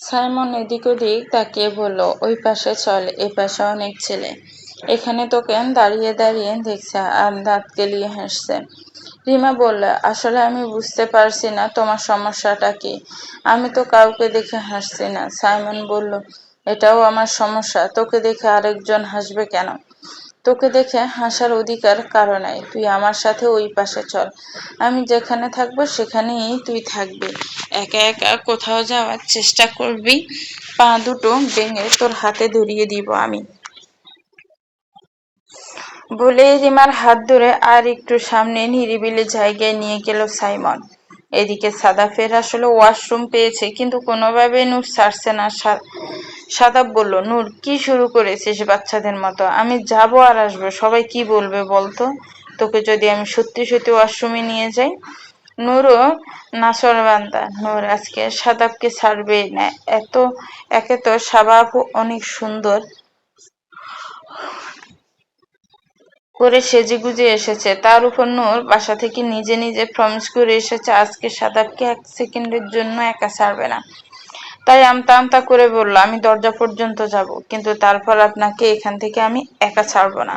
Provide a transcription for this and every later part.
Simon এদিক ওদিক তাকিয়ে বলল, ওই পাশে চল, এ পাশে অনেক ছেলে। এখানে তোকে দাঁড়িয়ে দাঁড়িয়ে দেখছে, আর দাঁত গেলিয়ে হাসছে। রিমা বলল, আসলে আমি বুঝতে পারছি না, তোমার সমস্যাটা কি? আমি তো কাউকে দেখে হাসছি না। সাইমন বলল, এটাও আমার সমস্যা, তোকে দেখে আরেকজন হাসবে কেন? তোকে দেখে হাসার অধিকার কারণে তুই আমার সাথে ওই পাশে চল। আমি যেখানে থাকব সেখানেই তুই থাকবি। একা একা কোথাও যাওয়ার চেষ্টা করবি। পা দুটো ভেঙে তোর হাতে ধরিয়ে দিব আমি। বলে রিমার হাত ধরে আর একটু সামনে নিরিবিলি জায়গায় নিয়ে গেল সাইমন। এদিকে সাদাফের আসলে ওয়াশরুম পেয়েছে, কিন্তু কোনোভাবে নূর ছাড়ছে না। সাদাব বলল, নূর, কি শুরু করেছিস বাচ্চাদের মতো? আমি যাব আর আসব। সবাই কি বলবে বলতো? তোকে যদি আমি সত্যি সত্যি ওয়াশরুমে নিয়ে যাই? নূরও নাসরবান্দা নূর, আজকে সাদাবকে ছাড়বেই না। এত, একে তো স্বভাব অনেক সুন্দর। করে সেজে গুজে এসেছে। তার উপর নূর বাসা থেকে নিজে নিজে প্রমিস করে এসেছে, আজকে সাদাবকে এক সেকেন্ডের জন্য একা ছাড়বে না। তাই আমতা আমতা করে বলল, আমি দরজা পর্যন্ত যাব, কিন্তু তারপর আপনাকে এখান থেকে আমি একা ছাড়বো না।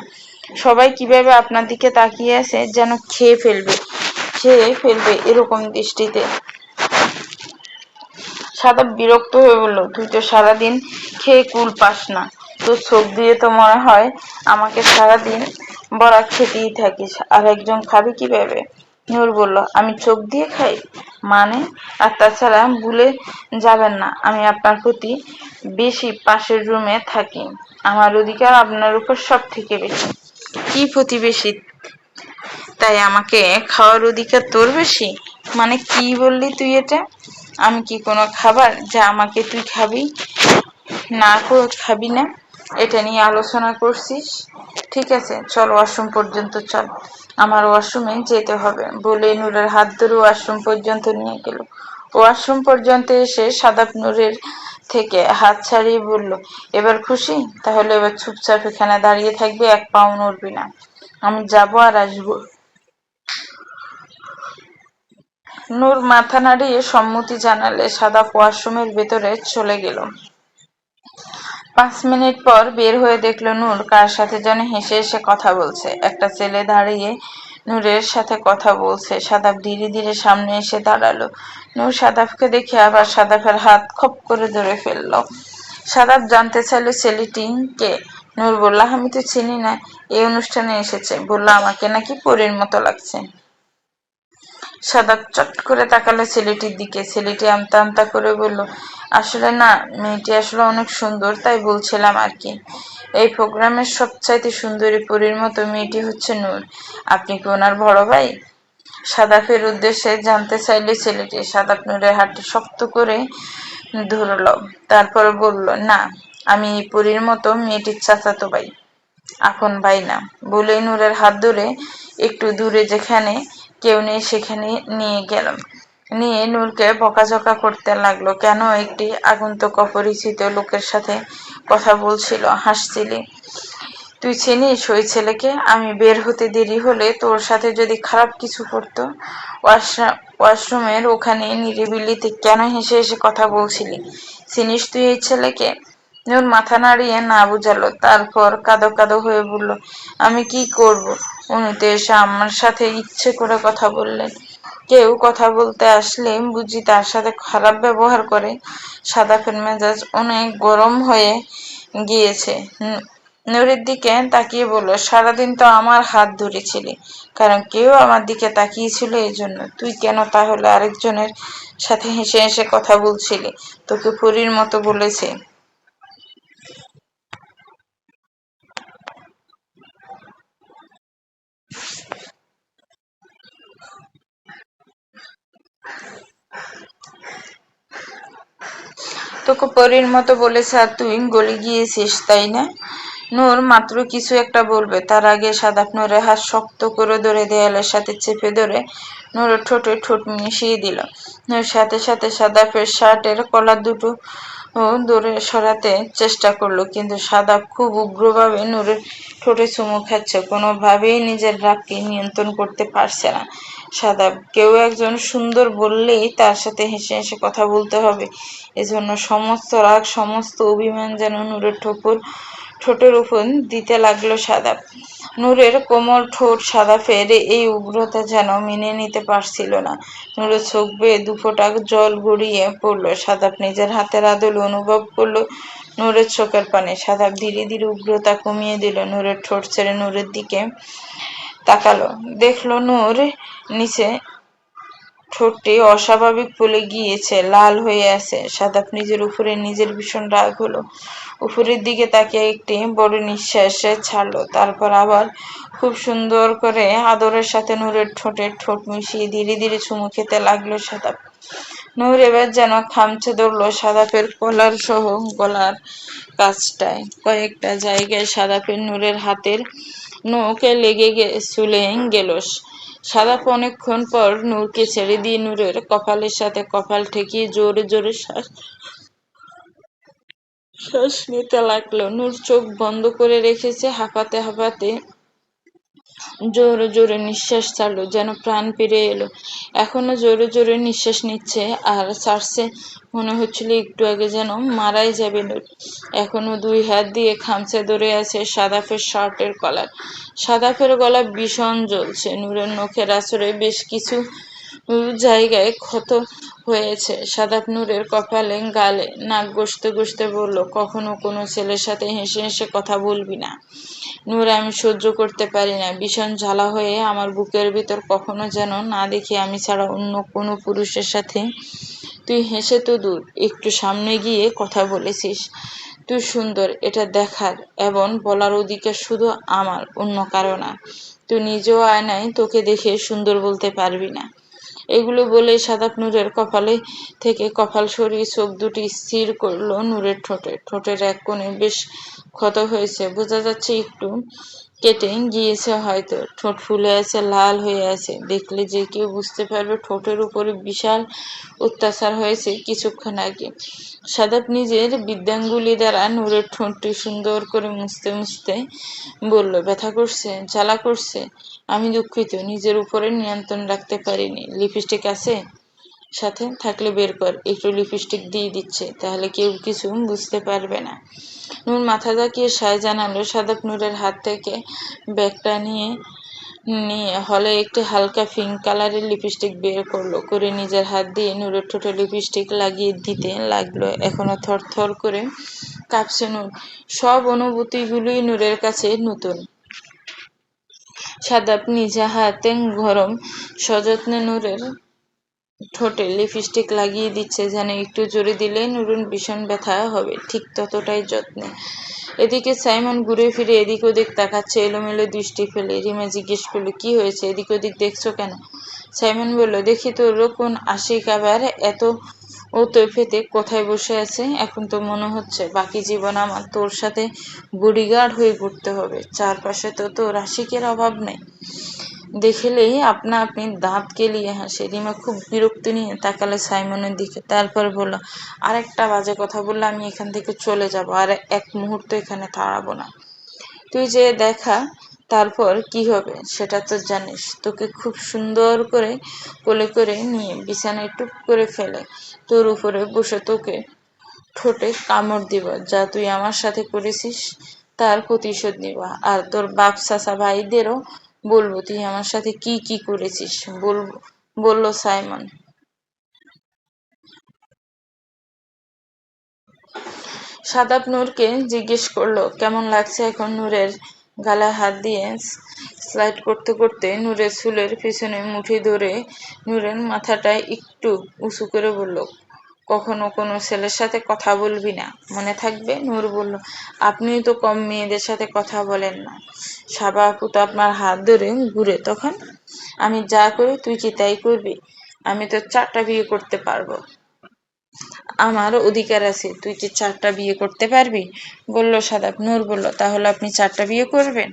সবাই কীভাবে আপনার দিকে তাকিয়ে আছে যেন খেয়ে ফেলবে খেয়ে ফেলবে এরকম দৃষ্টিতে। সাদা বিরক্ত হয়ে বলল, তুই তো সারাদিন খেয়ে কুল পাস না। তোর চোখ দিয়ে তো মনে হয় আমাকে সারাদিন বড়া খেতেই থাকিস, আর একজন খাবি কীভাবে? নূর বলল, আমি চোখ দিয়ে খাই? মানে? আর তাছাড়া ভুলে যাবেন না, আমি আপনার প্রতি বেশি পাশের রুমে থাকি। আমার অধিকার আপনার উপর সব থেকে বেশি। কি প্রতিবেশী? তাই আমাকে খাওয়ার অধিকার তোর বেশি? মানে কি বললি তুই এটা? আমি কি কোনো খাবার যা আমাকে তুই খাবি? না খাবি না? এটা নিয়ে আলোচনা করছিস ঠিক আছে, চল ওয়াশরুম পর্যন্ত চল। আমার ওয়াশরুমে যেতে হবে বলে নূরের হাত ধরে ওয়াশরুম পর্যন্ত নিয়ে গেল। ওয়াশরুম পর্যন্ত এসে সাদাপ নূরের থেকে হাত ছাড়িয়ে বলল, এবার খুশি? তাহলে এবার চুপচাপ এখানে দাঁড়িয়ে থাকবে, এক পাও নড়বি না। আমি যাব আর আসব। নূর মাথা নাড়িয়ে সম্মতি জানালে সাদা ওয়াশরুমের ভেতরে চলে গেল। পাঁচ মিনিট পর বের হয়ে দেখল নূর কার সাথে যেন হেসে হেসে কথা বলছে। একটা ছেলে দাঁড়িয়ে নূরের সাথে কথা বলছে। সাদাব ধীরে ধীরে সামনে এসে দাঁড়াল। নূর সাদাবকে দেখে আবার সাদাফের হাত খপ করে ধরে ফেলল। সাদাব জানতে চাইলো ছেলেটি কে? নূর বলল, আমি তো চিনি না। এই অনুষ্ঠানে এসেছে। বলল, আমাকে নাকি পরীর মতো লাগছে। সাদাব চট করে তাকালো ছেলেটির দিকে। ছেলেটি আমতা আমতা করে বলল, আসলে না, মেয়েটি আসলে অনেক সুন্দর, তাই বলছিলাম আর কি। এই প্রোগ্রামের সবচাইতে সুন্দরী পরীর মতো মেয়েটি হচ্ছে নূর। আপনি কি ওনার বড় ভাই? সাদাফের উদ্দেশ্যে জানতে চাইলে ছেলেটি সাদাফ নূরের হাতটি শক্ত করে ধরল, তারপর বলল, না, আমি এই পরীর মতো মেয়েটির চাচাতো ভাই। এখন ভাই না। বলে নূরের হাত ধরে একটু দূরে যেখানে কেউ নেই সেখানে নিয়ে গেলাম। নিয়ে নূরকে বকাঝকা করতে লাগল। কেন একটি আগন্তুক অপরিচিত লোকের সাথে কথা বলছিল? হাসছিলি? তুই চিনিস ওই ছেলেকে? আমি বের হতে দেরি হলে তোর সাথে যদি খারাপ কিছু করতো ওয়াশরুমের ওখানে নিরিবিলিতে কেন হেসে হেসে কথা বলছিলি? চিনিস তুই এই ছেলেকে? নূর মাথা নাড়িয়ে না বুঝালো। তারপর কাদো কাদো হয়ে বলল, আমি কি করব? উনি তো এসে আমার সাথে ইচ্ছে করে কথা বললেন। কেউ কথা বলতে আসলে বুঝি তার সাথে খারাপ ব্যবহার করে। সাদাফের মেজাজ অনেক গরম হয়ে গিয়েছে। নূরের দিকে তাকিয়ে বলল, সারাদিন তো আমার হাত ধরেছিলি কারণ কেউ আমার দিকে তাকিয়েছিল এই জন্য তুই কেন তাহলে আরেকজনের সাথে হেসে হেসে কথা বলছিলি? তোকে পরীর মতো বলেছে। তোকে পরীর মতো বলেছে আর তুই গলে গিয়েছিস, তাই না? নূর মাত্র কিছু একটা বলবে। তার আগে সাদাপ নূরের হাত শক্ত করে ধরে দেয়ালের সাথে চেপে ধরে নূরের ঠোঁটে ঠোঁট মিশিয়ে দিল। নূর সাথে সাথে সাদাপের শার্টের কলার দুটো দূরে সরাতে চেষ্টা করল, কিন্তু সাদা খুব উগ্রভাবে নূরের ঠোঁটে চুমু খাচ্ছে। কোনোভাবেই নিজের রাগকে নিয়ন্ত্রণ করতে পারছে না। সাদা, কেউ একজন সুন্দর বললেই তার সাথে হেসে হেসে কথা বলতে হবে। এজন্য সমস্ত রাগ, সমস্ত অভিমান যেন নূরের ঠোপর ঠোঁটের উপর দিতে লাগল সাদাব নূরের কোমল ঠোঁট সাদা ফেরে এই উগ্রতা যেন মেনে নিতে পারছিল না। নূরের চোখ বেয়ে দুফোটা জল গড়িয়ে পড়ল। সাদাব নিজের হাতের আদল অনুভব করল নূরের চোখের পানে। সাদাব ধীরে ধীরে উগ্রতা কমিয়ে দিল। নূরের ঠোঁট ছেড়ে নূরের দিকে তাকালো। দেখল নূর নিচে ঠোঁটটি অস্বাভাবিক ফুলে গিয়েছে, লাল হয়ে আছে। সাদাপ নিজের উপরে নিজের ভীষণ রাগ হলো। উপরের দিকে তাকে একটি বড় নিঃশ্বাসে ছাড়লো, তারপর আবার খুব সুন্দর করে আদরের সাথে নূরের ঠোঁটে ঠোঁট মিশিয়ে ধীরে ধীরে চুমু খেতে লাগল সাদাপ। নূর এবার যেন খামচে ধরলো সাদাপের কলার সহ গলার কাজটায় কয়েকটা জায়গায় সাদাপের নূরের হাতের নৌকে লেগে চুলে গেল সাদা অনেকক্ষণ পর নূরকে ছেড়ে দিয়ে নূরের কপালের সাথে কপাল ঠেকিয়ে জোরে জোরে শ্বাস শ্বাস নিতে লাগল। নূর চোখ বন্ধ করে রেখেছে, হাঁপাতে হাঁপাতে জোরে জোরে নিঃশ্বাস ছাড়লো, যেন প্রাণ ফিরে এলো। এখনও জোরে জোরে নিঃশ্বাস নিচ্ছে, আর ছাড়ছে মনে হচ্ছিল একটু আগে যেন মারাই যাবে নূর এখনও দুই হাত দিয়ে খামচে ধরে আছে সাদাফের শার্টের কলার। সাদাফের গলা ভীষণ জ্বলছে। নূরের নখের আসরে বেশ কিছু জায়গায় ক্ষত হয়েছে। সাদাপ নূরের কপালে গালে নাক গসতে গসতে বলল, কখনো কোনো ছেলের সাথে হেসে হেসে কথা বলবি না। নূর, আমি সহ্য করতে পারি না। ভীষণ ঝালা হয়ে আমার বুকের ভিতর কখনো যেন না দেখি আমি ছাড়া অন্য কোনো পুরুষের সাথে তুই হেসে তো দূর, একটু সামনে গিয়ে কথা বলেছিস। তুই সুন্দর, এটা দেখার এবং বলার অধিকার শুধু আমার, অন্য কারও না। তুই নিজেও আয়নায় তোকে দেখে সুন্দর বলতে পারবি না। এগুলো বলে সাদাপ নূরের কপালে থেকে কপাল সরিয়ে চোখ দুটি স্থির করল নূরের ঠোঁটে। ঠোঁটের এক কোণে বেশ ক্ষত হয়েছে। বোঝা যাচ্ছে একটু কেটে গিয়েছে হয়তো। ঠোঁট ফুলে আছে, লাল হয়ে আছে। দেখলে যে কেউ বুঝতে পারবে, ঠোঁটের উপরে বিশাল অত্যাচার হয়েছে কিছুক্ষণ আগে। সাদাপ নিজের বিদ্যাঙ্গুলি দ্বারা নূরের ঠোঁটটি সুন্দর করে মুছতে মুছতে বলল, ব্যথা করছে, জ্বালা করছে। আমি দুঃখিত, নিজের উপরে নিয়ন্ত্রণ রাখতে পারিনি। লিপস্টিক আছে? সাথে থাকলে বের কর। একটু লিপস্টিক দিয়ে দিচ্ছে, তাহলে কেউ কিছু বুঝতে পারবে না। নূর মাথা জাকিয়ে সায় জানালো সাদাপ নূরের হাত থেকে ব্যাগটা নিয়ে নিয়ে হলে একটি হালকা পিঙ্ক কালারের লিপস্টিক বের করল। করে নিজের হাত দিয়ে নূরের ঠোঁটে লিপস্টিক লাগিয়ে দিতে লাগল। এখনও থর থর করে কাঁপছে নূর। সব অনুভূতিগুলোই নূরের কাছে নতুন। সাদাপ নিজে হাতে গরম, সযত্নে নূরের ঠোঁটে লিপস্টিক লাগিয়ে দিচ্ছে যেন একটু জোরে দিলে নুরুন ভীষণ ব্যথা হবে, ঠিক ততটাই যত্নে। এদিকে সাইমন ঘুরে ফিরে এদিক ওদিক তাকাচ্ছে, এলোমেলো দৃষ্টি ফেলে। রিমা জিজ্ঞেস করল, কি হয়েছে? এদিক ওদিক দেখছ কেন? সাইমন বলল, দেখি তো কোন আশিক আবার এত ও তৈফেতে কোথায় বসে আছে? এখন তো মনে হচ্ছে বাকি জীবন আমার তোর সাথে বডিগার্ড হয়ে ঘুরতে হবে। চারপাশে তো তোর আশিকের অভাব নেই। দেখলেই আপনা আপনি দাঁত কেলিয়ে হাসে রিমা খুব বিরক্তি নিয়ে তাকালে সাইমনের দিকে। তারপর বলল, আরেকটা বাজে কথা বললে আমি এখান থেকে চলে যাব, আর এক মুহূর্ত এখানে দাঁড়াবো না। তুই যে দেখা, তারপর কি হবে সেটা তো জানিস। তোকে খুব সুন্দর করে কোলে করে নিয়ে বিছানায় টুক করে ফেলে। তোর উপরে বসে তোকে ঠোঁটে কামড় দিব, যা তুই আমার সাথে করেছিস তার প্রতিশোধ নিবা। আর তোর বাপ চাচা ভাইদেরও বলব, তুই আমার সাথে কি কি করেছিস? বলব বলল সাইমন। সাদাব নূরকে জিজ্ঞেস করল, কেমন লাগছে এখন নূরের গালায় হাত দিয়ে? স্লাইড করতে করতে নূরের চুলের পিছনে মুঠি ধরে নূরের মাথাটা একটু উঁচু করে বলল কখনো কোনো ছেলের সাথে কথা বলবি না। মনে থাকবে? নূর বলল, আপনি তো কম মেয়েদের সাথে কথা বলেন না। সাবা আপু তো আপনার হাত ধরে ঘুরে, তখন? আমি যা করি তুই কি তাই করবি? আমি তো চারটা বিয়ে করতে পারব। আমার অধিকার আছে, তুই কি চারটা বিয়ে করতে পারবি? বলল সাদাব নূর বলল, তাহলে আপনি চারটা বিয়ে করবেন?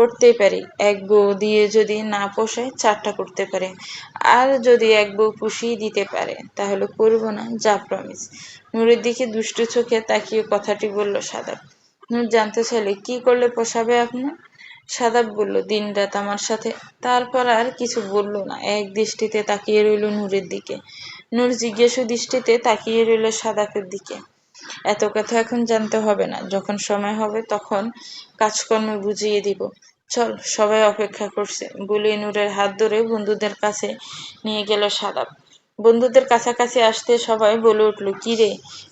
করতেই পারি। এক বউ দিয়ে যদি না পোষায় চারটা করতে পারে। আর যদি এক বউ পুষিয়ে দিতে পারে, তাহলে করব না, যা প্রমিস নূরের দিকে দুষ্টু চোখে তাকিয়ে কথাটি বলল সাদাব। নূর জানতে চাইলে, কি করলে পোষাবে আপনার সাদাব বলল দিন রাত আমার সাথে। তারপর আর কিছু বলল না। এক দৃষ্টিতে তাকিয়ে রইল নূরের দিকে। নূর জিজ্ঞাসু দৃষ্টিতে তাকিয়ে রইল সাদাপের দিকে। এত কথা এখন জানতে হবে না। যখন সময় হবে, তখন কাজকর্ম বুঝিয়ে দিব। চল, সবাই অপেক্ষা করছে। বলে নূরের হাত ধরে বন্ধুদের কাছে নিয়ে গেল সাদাব বন্ধুদের কাছাকাছি আসতে সবাই বলে উঠল, কি রে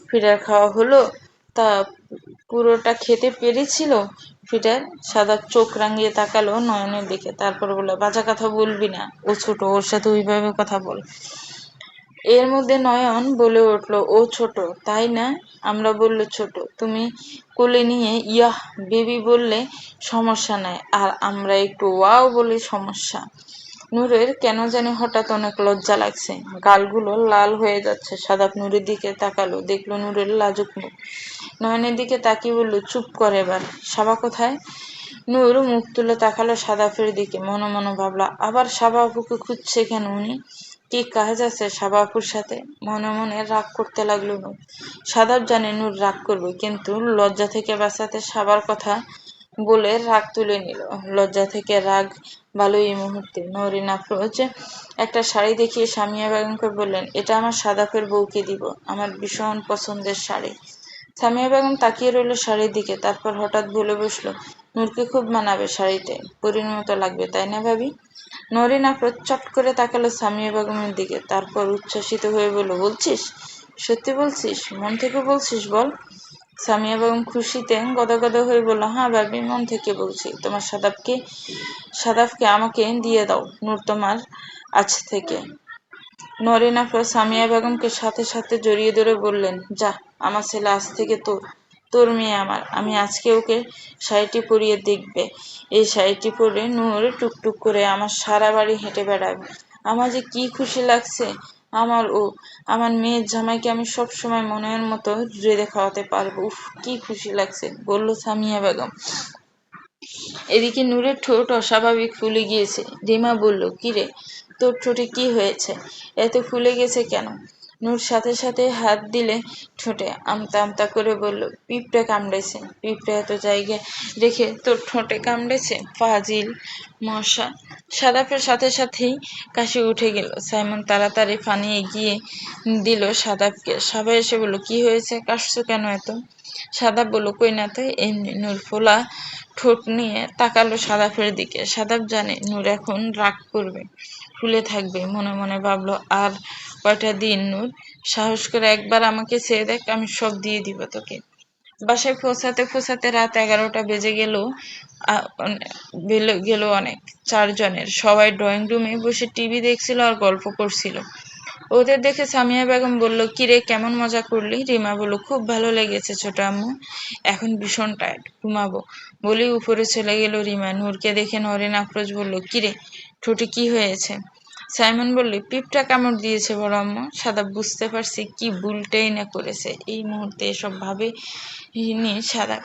ফিরার খাওয়া হলো? তা পুরোটা খেতে পেরেছিল? ফিটার সাদা চোখ রাঙিয়ে তাকালো নয়নের দিকে। তারপর বলল, বাজা কথা বলবি না। ও ছোট, ওর সাথে ওইভাবে কথা বল। এর মধ্যে নয়ন বলে উঠল, ও ছোট, তাই না? আমরা বলল, ছোট। তুমি কোলে নিয়ে, ইয়াহ, বেবি বললে সমস্যা নাই। আর আমরা একটু, ওয়াও বলে, সমস্যা। নূরের কেন জানি হঠাৎ অনেক লজ্জা লাগছে। গালগুলো লাল হয়ে যাচ্ছে। সাদাপ নূরের দিকে তাকালো, দেখল নূরের লাজুক মুখ। নয়নের দিকে তাকিয়ে বলল, চুপ করে এবার। সাবা কোথায়? নূর মুখ তুলে তাকালো সাদাফের দিকে, মনে মনে ভাবলা, আবার সাবা আপুকে খুঁজছে কেন উনি? কি কাজ আছে সাবা আপুর সাথে? মনে মনে রাগ করতে লাগল নূর। সাদাব জানে নূর রাগ করবে, কিন্তু লজ্জা থেকে বাঁচাতে সাবার কথা বলে রাগ তুলে নিল। লজ্জা থেকে রাগ ভালো এই মুহূর্তে। নরিন আফরোজ একটা শাড়ি দেখিয়ে সামিয়া বেগমকে বললেন, এটা আমার সাদাফের বউকে দিব, আমার ভীষণ পছন্দের শাড়ি। সামিয়া বেগম তাকিয়ে রইল শাড়ির দিকে, তারপর হঠাৎ বলে বসল নূরকে খুব মানাবে শাড়িতে। পরীর মতো লাগবে, তাই না ভাবি? নরিন আফরোজ চট করে তাকালো সামিয়া বেগমের দিকে, তারপর উচ্ছ্বাসিত হয়ে বলল, বলছিস? সত্যি বলছিস? মন থেকে বলছিস বল? সামিয়া বেগম খুশিতে গদগদ হয়ে বলল হ্যাঁ ভাবি, মন থেকে বলছি। তোমার সাদাবকে সাদাবকে আমাকে দিয়ে দাও, নূর তোমার আজ থেকে। নরিন আফরোজ সামিয়া বেগমকে সাথে সাথে জড়িয়ে ধরে বললেন, যা, আমার ছেলে আজ থেকে তোর। তোর মেয়ে আমার। আমি আজকে ওকে শাড়িটি পরিয়ে দেখবে। এই শাড়িটি পরে নূর টুকটুক করে আমার সারা বাড়ি হেঁটে বেড়াবে। আমার যে কি খুশি লাগছে আমার ও। আমার মেয়ের জামাইকে আমি সব সময় মনের মতো রেঁধে খাওয়াতে পারব। উফ, কি খুশি লাগছে, বলল সামিয়া বেগম। এদিকে নূরের ঠোঁট অস্বাভাবিক ফুলে গিয়েছে। রিমা বলল, কিরে, তোর ঠোঁটে কি হয়েছে? এত ফুলে গেছে কেন? নূর সাথে সাথে হাত দিলে ঠোঁটে আমতা আমতা করে বলল, পিঁপড়ে কামড়েছে, পিঁপড়ে এত জায়গায় রেখে তোর ঠোঁটে কামড়েছে, ফাজিল মশা। সাদাফের সাথে সাথেই কাশি উঠে গেল। সাইমন তাড়াতাড়ি পানি এগিয়ে দিল সাদাবকে সবাই এসে বলল, কি হয়েছে? কাশছো কেন এত? সাদাব বলল, কই না তো, এমনি নূর ফোলা ঠোঁট নিয়ে তাকালো সাদাফের দিকে। সাদাব জানে নূর এখন রাগ করবে, ফুলে থাকবে। মনে মনে ভাবলো, আর কয়টা দিন নূর সাহস করে একবার আমাকে চেয়ে দেখ, আমি সব দিয়ে দিব তোকে। বাসায় পৌঁছাতে পৌঁছাতে রাত এগারোটা বেজে গেল গেল অনেক, চারজনের। সবাই ড্রয়িং রুমে বসে টিভি দেখছিল আর গল্প করছিল। ওদের দেখে সামিয়া বেগম বলল, কিরে, কেমন মজা করলি? রিমা বলল, খুব ভালো লেগেছে ছোট আম্মু, এখন ভীষণ টায়ার্ড ঘুমাবো। বলি উপরে চলে গেল রিমা। নূরকে দেখে নরেন আফরোজ বলল, কিরে, ঠোঁটে কি হয়েছে? সাইমন বলল পিপটা কামড় দিয়েছে বড় আম্মু। সাদা বুঝতে পারছি কি ভুলটাই না করেছে। এই মুহূর্তে এসব ভাবে সাদা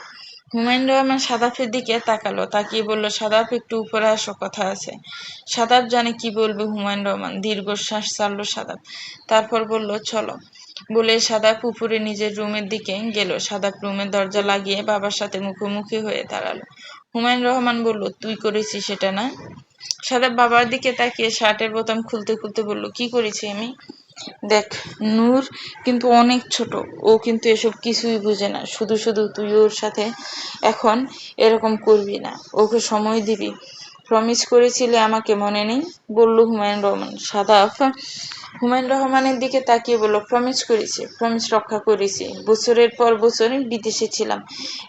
হুমায়ুন রহমান সাদাফের দিকে তাকালো, তাকিয়ে বলল, সাদাফ, একটু উপরে আসো, কথা আছে। সাদাফ জানে কি বলবে হুমায়ুন রহমান। দীর্ঘশ্বাস ছাড়লো সাদাফ। তারপর বলল, চলো। বলে সাদাফ উপরে নিজের রুমের দিকে গেল। সাদাফ রুমের দরজা লাগিয়ে বাবার সাথে মুখোমুখি হয়ে দাঁড়াল। হুমায়ুন রহমান বলল, তুই করেছিস সেটা না? সাদাফ বাবার দিকে তাকিয়ে শার্টের বোতাম খুলতে খুলতে বলল, কি করেছি আমি? দেখ, নূর কিন্তু অনেক ছোট। ও কিন্তু এসব কিছুই বুঝে না। শুধু শুধু তুই ওর সাথে এখন এরকম করবি না। ওকে সময় দিবি। প্রমিস করেছিলে আমাকে মনে নেই? বলল হুমায়ুন রহমান। সাদাফ হুমায়ুন রহমানের দিকে তাকিয়ে বলল, প্রমিস করেছি, প্রমিস রক্ষা করেছি। বছরের পর বছর বিদেশে ছিলাম,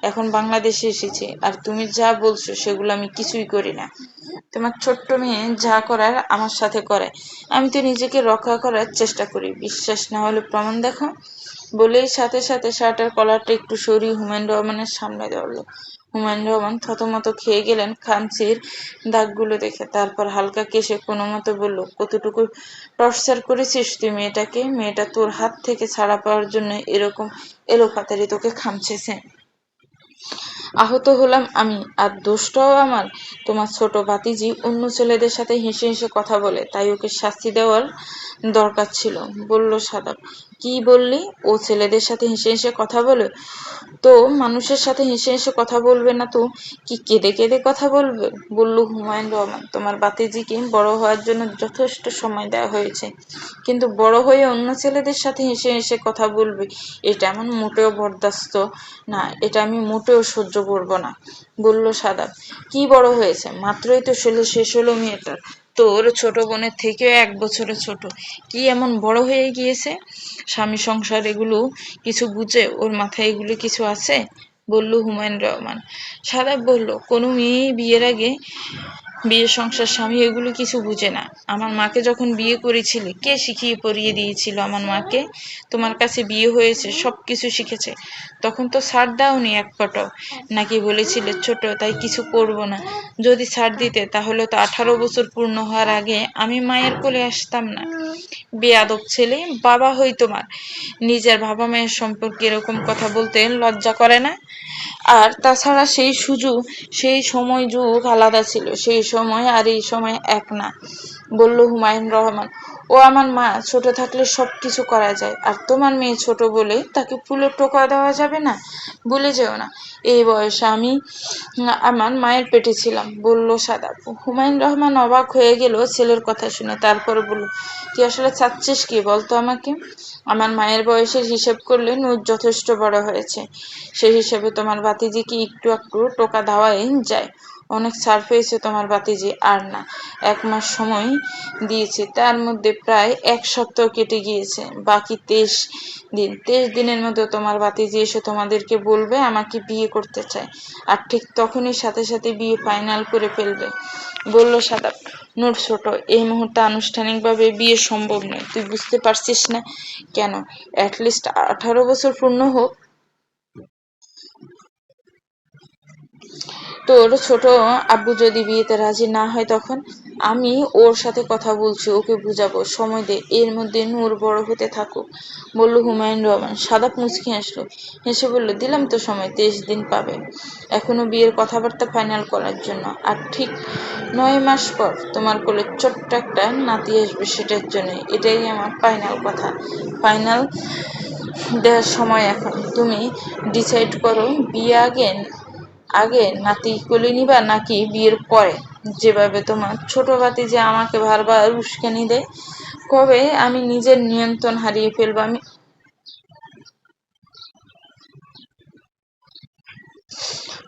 এখন বাংলাদেশে এসেছি। আর তুমি যা বলছো সেগুলো আমি কিছুই করি না। তোমার ছোট্ট মেয়ে যা করার আমার সাথে করে। আমি তো নিজেকে রক্ষা করার চেষ্টা করি। বিশ্বাস না হলে প্রমাণ দেখো। বলেই সাথে সাথে শার্টের কলারটা একটু সরিয়ে হুমায়ুন রহমানের সামনে ধরলো। হুমায়ুন রহমান থতমত খেয়ে গেলেন খামচির দাগগুলো দেখে। তারপর হালকা কেসে কোনো মতো বলল, কতটুকু টর্চার করেছিস তুই মেয়েটাকে? মেয়েটা তোর হাত থেকে ছাড়া পাওয়ার জন্য এরকম এলো পাতারি তোকে খামছেছে আহত হলাম আমি, আর দোষটাও আমার। তোমার ছোট ভাতিজি অন্য ছেলেদের সাথে হেসে হেসে কথা বলে, তাই ওকে শাস্তি দেওয়ার দরকার ছিল, বলল সাদাব কি বললি? ও ছেলেদের সাথে হেসে হেসে কথা বলে? তো মানুষের সাথে হেসে হেসে কথা বলবে না তো? কি কেঁদে কেঁদে কথা বলবে? বলল হুমায়ুন রহমান, তোমার বাতিজিকে বড় হওয়ার জন্য যথেষ্ট সময় দেওয়া হয়েছে। কিন্তু বড় হয়ে অন্য ছেলেদের সাথে হেসে হেসে কথা বলবে? এটা আমার মোটেও বরদাস্ত না, এটা আমি মোটেও সহ্য করব না। বলল সাদাব, কি বড় হয়েছে? মাত্রই তো ষোলো শেষ হলো মেয়েটার। তোর ছোট বোনের থেকেও এক বছরের ছোট। কি এমন বড় হয়ে গিয়েছে? স্বামী সংসার এগুলো কিছু বুঝে ওর মাথায় এগুলো কিছু আছে? বলল হুমায়ুন রহমান। সাদা বলল, কোনো মেয়ে বিয়ের আগে বিয়ে, সংসার, স্বামী এগুলো কিছু বুঝে না। আমার মাকে যখন বিয়ে করেছিলে, কে শিখিয়ে পড়িয়ে দিয়েছিল আমার মাকে? তোমার কাছে বিয়ে হয়েছে সব কিছু শিখেছে। তখন তো ছাড় দাওনি এক ফটো নাকি বলেছিলে, ছোট, তাই কিছু করব না। যদি ছাড় দিতে, তাহলে তো আঠারো বছর পূর্ণ হওয়ার আগে আমি মায়ের কোলে আসতাম না। বেয়াদব ছেলে, বাবা হই তোমার। নিজের বাবা মায়ের সম্পর্কে এরকম কথা বলতে লজ্জা করে না? আর তাছাড়া সেই সুযোগ, সেই সময় যুগ আলাদা ছিল। সেই সময় আর এই সময় এক না, বলল হুমায়ুন রহমান। ও আমার মা, ছোট থাকলে সব কিছু করা যায়, আর তোমার মেয়ে ছোট বলে তাকে ফুলের টোকা দেওয়া যাবে না? ভুলে যেও না, এই বয়সে আমি আমার মায়ের পেটে ছিলাম, বলল সাদা হুমায়ুন রহমান অবাক হয়ে গেল ছেলের কথা শুনে, তারপরে বলল, তুই আসলে চাচ্ছিস কি বলতো আমাকে? আমার মায়ের বয়সের হিসেব করলে নূর যথেষ্ট বড় হয়েছে। সেই হিসেবে তোমার বাতিজিকে একটু একটু টোকা দেওয়াই যায়। অনেক ছাড় পেয়েছে তোমার বাতিজি, আর না, এক মাস সময় দিয়েছে। তার মধ্যে প্রায় এক সপ্তাহ কেটে গিয়েছে। বাকি তেইশ দিন, তেইশ দিনের মধ্যে তোমার বাতিজি এসে তোমাদেরকে বলবে, আমাকে বিয়ে করতে চায়। আর ঠিক তখনই সাথে সাথে বিয়ে ফাইনাল করে ফেলবে। বলল, সাদা নোট ছোট, এই মুহূর্তে আনুষ্ঠানিকভাবে বিয়ে সম্ভব নয়। তুই বুঝতে পারছিস না কেন? অ্যাটলিস্ট আঠারো বছর পূর্ণ হোক তোর ছোট আব্বু যদি বিয়েতে রাজি না হয় তখন আমি ওর সাথে কথা বলছি, ওকে বুঝাবো। সময় দে, এর মধ্যে নূর বড় হতে থাকুক, বলল হুমায়ুন রহমান। সাদাপ মুচকি হাসলো। হেসে বলল, দিলাম তো সময়, তেইশ দিন পাবে। এখনও বিয়ের কথাবার্তা ফাইনাল করার জন্য। আর ঠিক নয় মাস পর তোমার কোলে ছোট্ট একটা নাতি আসবে, সেটার জন্য। এটাই আমার ফাইনাল কথা। ফাইনাল দেওয়ার সময় এখন। তুমি ডিসাইড করো, বিয়ে আগে আগে নাতি কোলে নিবা নাকি বিয়ের পরে? যেভাবে তোমার ছোট বাতি যে আমাকে বারবার উস্কানি দেয়, কবে আমি নিজের নিয়ন্ত্রণ হারিয়ে ফেলব আমি?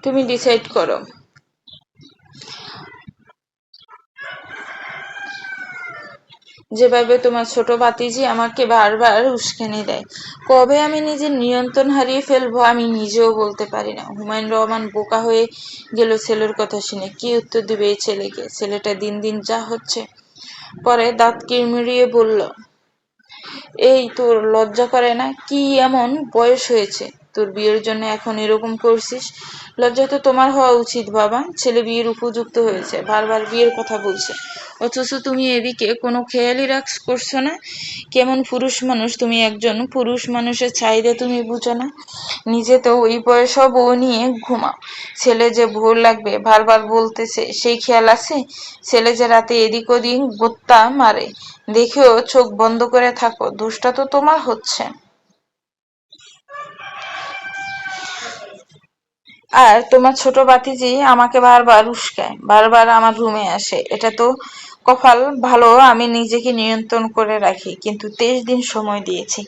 তুমি ডিসাইড করো। যেভাবে তোমার ছোট ভাতিজি আমাকে বারবার উস্কানি দেয়। কবে আমি নিজের নিয়ন্ত্রণ হারিয়ে ফেলব আমি নিজেও বলতে পারি না। হুমায়ুন রহমান বোকা হয়ে গেল ছেলের কথা শুনে। কি উত্তর দিবে এই ছেলেকে? ছেলেটা দিন দিন যা হচ্ছে। পরে দাঁত কিরমিরিয়ে বলল, এই তোর লজ্জা করে না? কি এমন বয়স হয়েছে? তোর বিয়ের জন্য এখন এরকম করছিস? লজ্জা তো তোমার হওয়া উচিত, বাবা। ছেলে বিয়ের উপযুক্ত হয়েছে, বারবার বিয়ের কথা বলছে। অথচ তুমি এদিকে কোনো খেয়ালই রাখ করছ না। কেমন পুরুষ মানুষ তুমি একজন। পুরুষ মানুষের চাহিদা তুমি বুঝো না। নিজে তো ওই বয়সও বউ নিয়ে ঘুমাও। ছেলে যে ভোর লাগবে, বারবার বলতেছে, সেই খেয়াল আছে? ছেলে যে রাতে এদিক ওদিক গোত্তা মারে। দেখেও চোখ বন্ধ করে থাকো। দোষটা তো তোমার হচ্ছে। আর তোমার ছোট বাতিজি আমাকে বারবার উস্কায়, বারবার আমার রুমে আসে। এটা তো কপাল ভালো, আমি নিজেকে নিয়ন্ত্রণ করে রাখি, কিন্তু তেইশ দিন সময় দিয়েছি।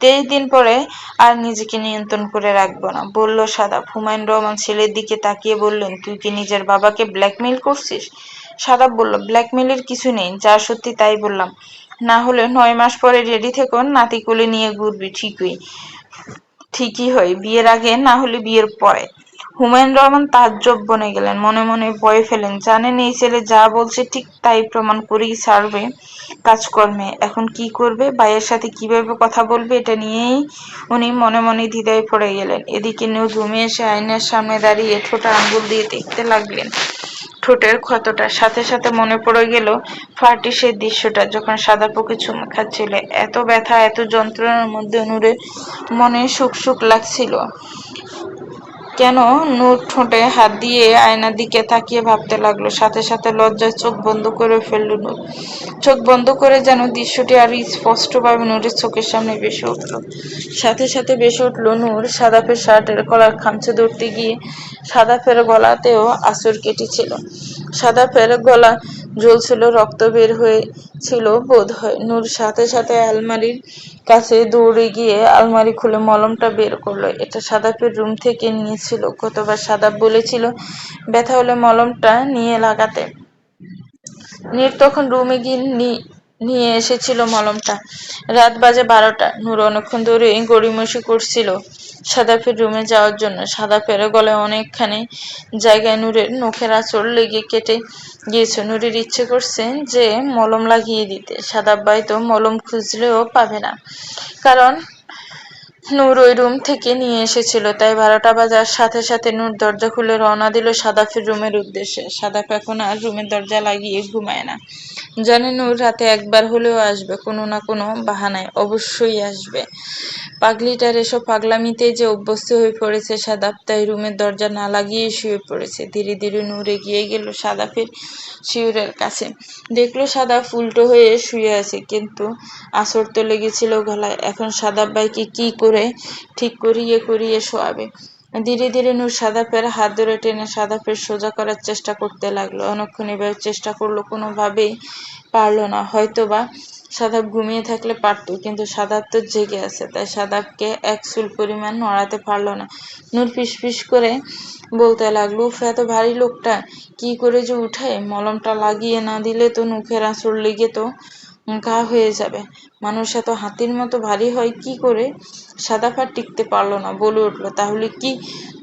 তেইশ দিন পরে আর নিজেকে নিয়ন্ত্রণ করে রাখব না। বলল সাদা, হুমায়ুন রহমান ছেলের দিকে তাকিয়ে বললেন, তুই কি নিজের বাবাকে ব্ল্যাকমেইল করছিস? সাদা বলল, ব্ল্যাকমেইলের কিছু নেই, যা সত্যি তাই বললাম। না হলে নয় মাস পরে রেডি থেকো নাতি কোলে নিয়ে ঘুরবি ঠিকই। ঠিকই হয়, বিয়ের আগে না হলে বিয়ের পরে। হুমায়ুন রহমান তাজ্জব বনে গেলেন, মনে মনে ভয় ফেলেন। জানেন এই ছেলে যা বলছে ঠিক তাই প্রমাণ করেই ছাড়বে কাজকর্মে। এখন কি করবে? ভাইয়ের সাথে কীভাবে কথা বলবে? এটা নিয়েই উনি মনে মনে দ্বিধায় পড়ে গেলেন। এদিকে নূর রুমে এসে আয়নার সামনে দাঁড়িয়ে ঠোঁটা আঙ্গুল দিয়ে দেখতে লাগলেন ঠোঁটের ক্ষতটা। সাথে সাথে মনে পড়ে গেল ফার্টি সেই দৃশ্যটা, যখন সাদা পোকে চুমু খাচ্ছিল। এত ব্যথা, এত যন্ত্রণার মধ্যে নূরের মনে সুখ সুখ লাগছিল। কেন নূর ঠোঁটে হাত দিয়ে আয়নার দিকে তাকিয়ে ভাবতে লাগল? সাথে সাথে লজ্জায় চোখ বন্ধ করে ফেলল নূর চোখ বন্ধ করে যেন দৃশ্যটি আর স্পষ্টভাবে নূরের চোখের সামনে ভেসে উঠল। সাথে সাথে ভেসে উঠল নূর সাদাপের শার্টের কলার খামচে ধরতে গিয়ে সাদাপের গলাতেও আসর কেটেছিল। সাদাপের গলা জ্বলছিল, রক্ত বের হয়েছিল বোধ হয়। নূর সাথে সাথে আলমারির কাছে দৌড়ে গিয়ে আলমারি খুলে মলমটা বের করল। এটা সাদাপের রুম থেকে নিয়েছিল, কতবার সাদাপ বলেছিল, ব্যথা হলে মলমটা নিয়ে লাগাতে। নীর তখন রুমে গিয়ে নিয়ে এসেছিল মলমটা। রাত বাজে বারোটা। নূর অনেকক্ষণ ধরে গড়িমসি করছিল। সাদাফের রুমে যাওয়ার জন্য। সাদা ফেরে গলে অনেকখানি জায়গায় নূরের নখের আঁচড় লেগে কেটে গিয়েছে। নূরের ইচ্ছে করছে যে মলম লাগিয়ে দিতে। সাদাব্বাই তো মলম খুঁজলেও পাবে না। কারণ নূর ওই রুম থেকে নিয়ে এসেছিল, তাই বারোটা বাজার সাথে সাথে নূর দরজা খুলে রওনা দিল সাদাফের রুমের উদ্দেশ্যে। সাদাফ এখন আর রুমের দরজা লাগিয়ে ঘুমায় না। জানে নূর রাতে একবার হলেও আসবে, কোনো না কোনো বাহানায় অবশ্যই আসবে। পাগলিটার এসব পাগলামিতে যে অভ্যস্ত হয়ে পড়েছে সাদাফ, তাই রুমের দরজা না লাগিয়ে শুয়ে পড়েছে। ধীরে ধীরে নূরে গিয়ে গেল সাদাফের শিউরের কাছে। দেখল সাদা ফুলটো হয়ে শুয়ে আছে, কিন্তু আসর তো লেগেছিল গলায়। এখন সাদাব ভাইকে কি করে ঠিক করিয়ে করিয়ে শোয়াবে। ধীরে ধীরে নূর সাদাপের হাত ধরে টেনে সাদাপের সোজা করার চেষ্টা করতে লাগল। অনেকক্ষণ এভাবে চেষ্টা করল, কোনোভাবেই পারল না। হয়তো বা সাদাব ঘুমিয়ে থাকলে পারতো, কিন্তু সাদাব তো জেগে আছে, তাই সাদাবকে এক চুল পরিমাণ নড়াতে পারল না। নূর পিস করে বলতে লাগল, উফ, এত ভারী লোকটা, কি করে যে উঠায়? মলমটা লাগিয়ে না দিলে তো নুখের আঁচড় লেগে তো ঘা হয়ে যাবে। মানুষ এত হাতির মতো ভারী হয়, কি করে? সাদা ফার টিকতে পারল না, বলে উঠল, তাহলে কি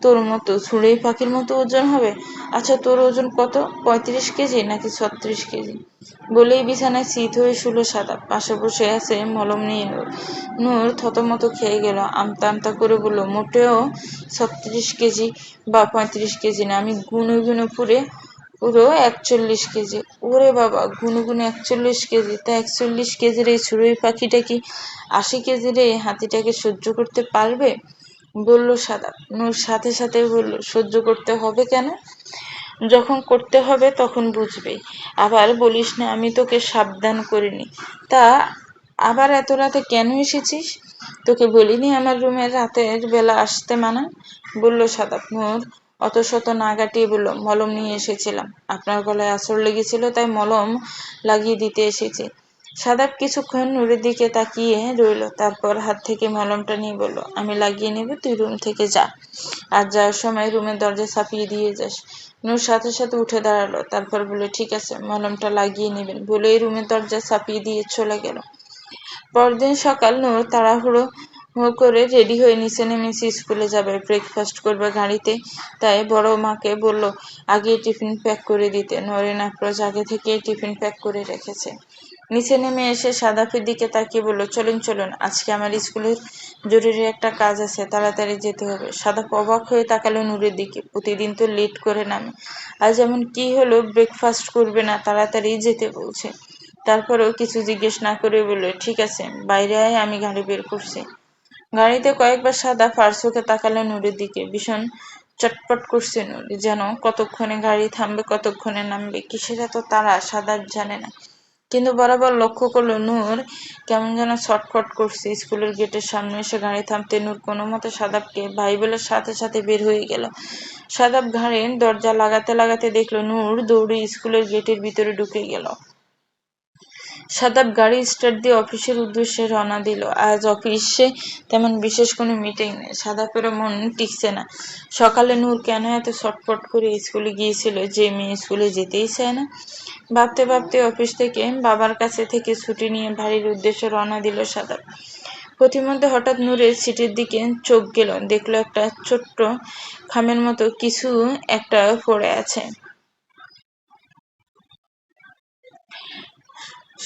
তোর মতো ছুঁড়েই পাখির মতো ওজন হবে? আচ্ছা তোর ওজন কত? পঁয়ত্রিশ কেজি নাকি ছত্রিশ কেজি? বলেই বিছানায় শীত হয়ে শুলো সাদা। পাশে বসে আছে মলম নিয়ে নূর। নূর থতমত খেয়ে গেল, আমতা আমতা করে বলল, মোটেও ছত্রিশ কেজি বা পঁয়ত্রিশ কেজি না, আমি গুনে গুনে পুরে পুরো একচল্লিশ কেজি। ওরে বাবা, গুনে গুনে একচল্লিশ কেজি। তা একচল্লিশ কেজির এই চড়ুই পাখিটা কি আশি কেজির এই হাতিটাকে সহ্য করতে পারবে? বলল সাদা। নূর সাথে সাথে বলল, সহ্য করতে হবে কেন? যখন করতে হবে তখন বুঝবে। আবার বলিস না, আমি তোকে সাবধান করিনি। তা আবার এত রাতে কেন এসেছিস? তোকে বলিনি আমার রুমের রাতের বেলা আসতে মানা? বলল সাদাপ নূর অত শত না কাটিয়ে বলল মলম নিয়ে এসেছিলাম। আপনার গলায় আসর লেগেছিল, তাই মলম লাগিয়ে দিতে এসেছি। সাদাব কিছুক্ষণ নূরের দিকে তাকিয়ে রইল, তারপর হাত থেকে মলমটা নিয়ে বলল, আমি লাগিয়ে নেব, তুই রুম থেকে যা। আর যাওয়ার সময় রুমের দরজা ছাপিয়ে দিয়ে যাস। নূর সাথে সাথে উঠে দাঁড়াল, তারপর বলে ঠিক আছে, মলমটা লাগিয়ে নেবেন। বলেই রুমের দরজা ছাপিয়ে দিয়ে চলে গেল। পরদিন সকাল নূর তাড়াহুড়ো করে রেডি হয়ে নিচে নেমেছে স্কুলে যাবে। ব্রেকফাস্ট করবে গাড়িতে। তাই বড় মাকে বলল, আগে টিফিন প্যাক করে দিতে। নরেন আফরোজ আগে থেকে টিফিন প্যাক করে রেখেছে। নিচে নেমে এসে সাদাফির দিকে তাকিয়ে বলল, চলুন চলুন, আজকে আমার স্কুলের জরুরি একটা কাজ আছে, তাড়াতাড়ি যেতে হবে। সাদা অবাক হয়ে তাকালো নূরের দিকে, প্রতিদিন তো লেট করে নামে। আজ এমন কি হলো, ব্রেকফাস্ট করবে না, তাড়াতাড়ি যেতে বলছে। তারপরেও কিছু জিজ্ঞেস না করে বলল, ঠিক আছে, বাইরে আয়, আমি গাড়ি বের করছি। গাড়িতে কয়েকবার সাদা ফার্সুকে তাকালো নূরের দিকে। ভীষণ চটপট করছে নূরি, যেন কতক্ষণে গাড়ি থামবে, কতক্ষণে নামবে, কিসের এত তারা সাদা জানে না। কিন্তু বরাবর লক্ষ্য করল নূর কেমন যেন ছটফট করছে। স্কুলের গেটের সামনে এসে গাড়ি থামতে নূর কোনো মতে সাদাবকে ভাই বলে সাথে সাথে বের হয়ে গেল। সাদাব ঘাড়ের দরজা লাগাতে লাগাতে দেখল নূর দৌড়ে স্কুলের গেটের ভিতরে ঢুকে গেল। সাদাব গাড়ি স্টার্ট দিয়ে অফিসের উদ্দেশ্যে রওনা দিল। আজ অফিসে তেমন বিশেষ কোনো মিটিং নেই। সাদাপেরও মন টিকছে না। সকালে নূর কেন এত ছটফট করে স্কুলে গিয়েছিল যে মেয়ে স্কুলে যেতেই চায় না? ভাবতে ভাবতে অফিস থেকে বাবার কাছে থেকে ছুটি নিয়ে বাড়ির উদ্দেশ্যে রওনা দিল সাদাব। প্রতিমধ্যে হঠাৎ নূরের সিটির দিকে চোখ গেল। দেখল একটা ছোট্ট খামের মতো কিছু একটা পড়ে আছে।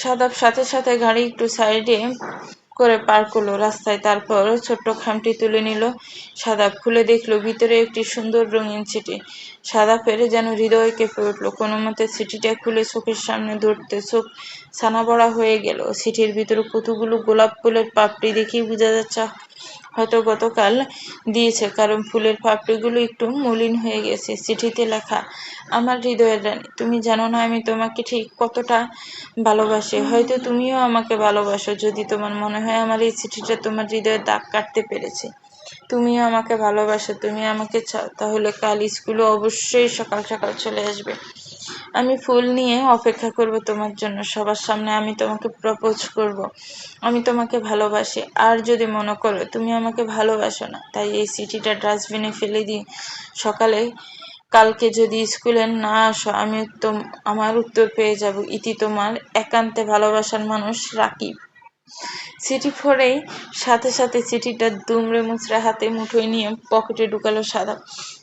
সাদাব সাথে সাথে গাড়ি একটু সাইডে করে পার করল। রাস্তায় তারপর ছোট্ট খামটি তুলে নিল। সাদাব খুলে দেখল ভিতরে একটি সুন্দর রঙিন চিঠি সাদা পেরে যেন হৃদয় কেঁপে উঠল। কোনো মতে চিঠিটা খুলে চোখের সামনে ধরতে চোখ ছানা বড়া হয়ে গেল। চিঠির ভিতরে কতগুলো গোলাপ ফুলের পাপড়ি দেখেই বোঝা যাচ্ছে হয়তো গতকাল দিয়েছে, কারণ ফুলের পাপড়িগুলো একটু মলিন হয়ে গেছে। চিঠিতে লেখা, আমার হৃদয়ের রানী, তুমি জানো না আমি তোমাকে ঠিক কতটা ভালোবাসি? হয়তো তুমিও আমাকে ভালোবাসো যদি তোমার মনে হয় আমার এই চিঠিটা তোমার হৃদয়ে দাগ কাটতে পেরেছে। তুমিও আমাকে ভালোবাসো, তুমি আমাকে চাও, তাহলে কাল স্কুলে অবশ্যই সকাল সকাল চলে আসবে। আমি ফুল নিয়ে অপেক্ষা করব তোমার জন্য। সবার সামনে আমি তোমাকে প্রপোজ করব। আমি তোমাকে ভালোবাসি। আর যদি মনে করো তুমি আমাকে ভালোবাসো না, তাই এই চিঠিটা ডাস্টবিনে ফেলে দিই। সকালে কালকে যদি স্কুলে না আসো, আমি তো আমার উত্তর পেয়ে যাব। ইতি তোমার একান্তে ভালোবাসার মানুষ রাকিব। চিঠি পড়েই সাথে সাথে চিঠিটা দুমড়ে মুচড়ে হাতে মুঠোয় নিয়ে পকেটে ঢুকালো সাদা।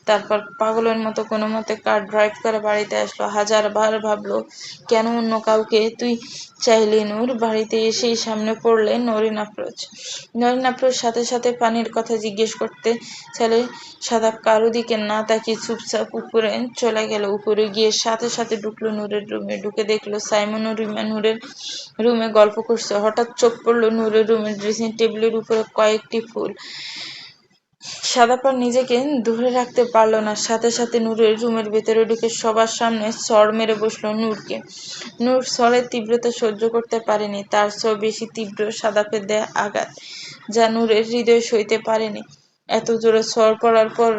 তারপর পাগলের মতো কোনো মতে কার ড্রাইভ করে বাড়িতে আসলো। হাজার বার ভাবলো, কেন অন্য কাউকে? তুই চাইলি নূর, বাড়িতে এসেই সামনে পড়লে নরিন আফরোজ। নরিন আফরোজ সাথে সাথে পানির কথা জিজ্ঞেস করতে, ছেলে, সাদা কারও দিকে না তাকিয়ে চুপচাপ উপরে চলে গেল। উপরে গিয়ে সাথে সাথে ঢুকলো নূরের রুমে, ঢুকে দেখল সাইমন ও রিমা নূরের রুমে গল্প করছে। হঠাৎ চোখ পড়ল নূরের রুমের ড্রেসিং টেবিলের উপরে কয়েকটি ফুল। সাদাপা নিজেকে ধরে রাখতে পারল না। সাথে সাথে নূরের রুমের ভেতরে ঢুকে সবার সামনে সর মেরে বসল নূরকে। নূর সরের তীব্রতা সহ্য করতে পারেনি। তার সব বেশি তীব্র সাদাপে দেয় আঘাত, যা নূরের হৃদয় সইতে পারেনি। এত জোরে সর পড়ার পর,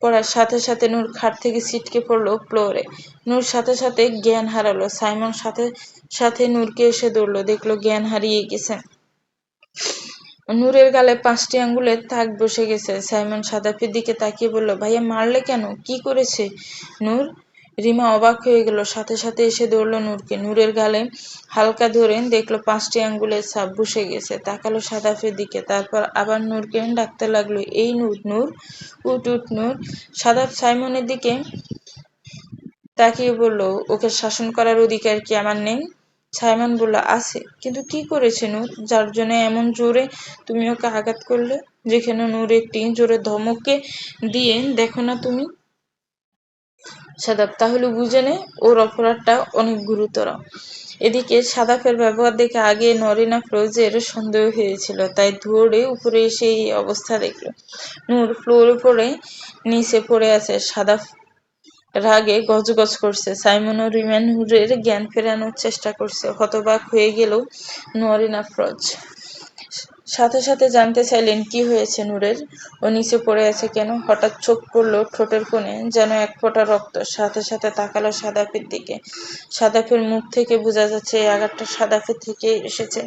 পড়ার সাথে সাথে নূর খাট থেকে ছিটকে পড়ল ফ্লোরে। নূর সাথে সাথে জ্ঞান হারালো। সাইমন সাথে সাথে নূরকে এসে দৌড়লো দেখল জ্ঞান হারিয়ে গেছে। নূরের গালে পাঁচটি আঙ্গুলের থাক বসে গেছে। সাইমন সাদাফির দিকে তাকিয়ে বলল, ভাইয়া, মারলে কেন? কি করেছে? নূর, রিমা অবাক হয়ে গেল, সাথে সাথে এসে দৌড়লো নূরকে। নূরের গালে হালকা ধরে দেখল পাঁচটি আঙ্গুলের ছাপ বসে গেছে। তাকালো সাদাফের দিকে, তারপর আবার নূরকে ডাকতে লাগল, এই নূর নূর, উঠ উট নূর। সাদাফ সাইমনের দিকে তাকিয়ে বলল, ওকে শাসন করার অধিকার কি আমার নেই? সাইমন বলল, আছে। কিন্তু কি করেছে নূর? যার জন্য এমন জোরে তুমি ওকে আঘাত করলে? যেখানে নূর একটি জোরে ধমকে দিয়ে, দেখো না তুমি? সাদাব, তাহলে বুঝে নে, ওর অপরাধটা অনেক গুরুতর। এদিকে সাদাফের ব্যবহার দেখে আগে নরিনা ফ্রোজের সন্দেহ হয়েছিল, তাই ধরে উপরে এসে এই অবস্থা দেখল। নূর ফ্লোর উপরে নিচে পড়ে আছে। সাদা রাগে গজগজ করছে। সাইমন ও রিম্যান হুরের জ্ঞান ফেরানোর চেষ্টা করছে। হতবাক হয়ে গেল নরিন আফরোজ সাথে সাথে জানতে চাইলেন, কি হয়েছে নূরের? ও নিচে পড়ে আছে কেন? হঠাৎ চোখ পড়ল ঠোঁটের কোণে, যেন এক ফোঁটা রক্ত। সাথে সাথে তাকালো সাদাফের দিকে। সাদাফের মুখ থেকে বোঝা যাচ্ছে, এই আঘাতটা সাদাফির থেকে এসেছে।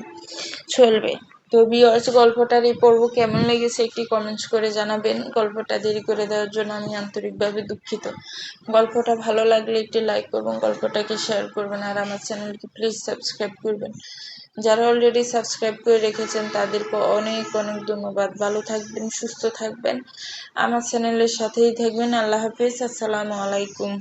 চলবে। তো বিয়ার্স গল্পটার এই পর্ব কেমন লেগেছে একটি কমেন্টস করে জানাবেন। গল্পটা দেরি করে দেওয়ার জন্য আমি আন্তরিকভাবে দুঃখিত। গল্পটা ভালো লাগলে একটি লাইক করবেন, গল্পটাকে শেয়ার করবেন আর আমার চ্যানেলকে প্লিজ সাবস্ক্রাইব করবেন। যারা অলরেডি সাবস্ক্রাইব করে রেখেছেন, তাদেরকে অনেক অনেক ধন্যবাদ। ভালো থাকবেন, সুস্থ থাকবেন। আমার চ্যানেলের সাথেই থাকবেন। আল্লাহ হাফিজ। আসসালামু আলাইকুম।